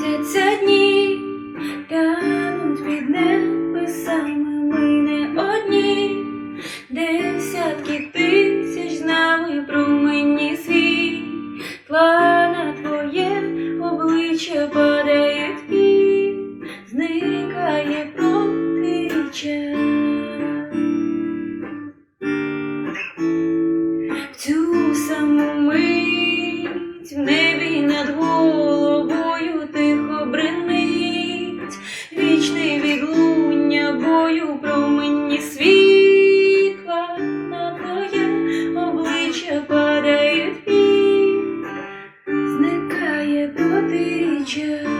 Світяться дні, тянуть під небесами ми не одні, десятки тисяч з нами промені світла плана твоє обличчя падає твій, зникає протиріччя. В цю саму ми у промені світла на твоє обличчя падає пі, зникає протиріччя.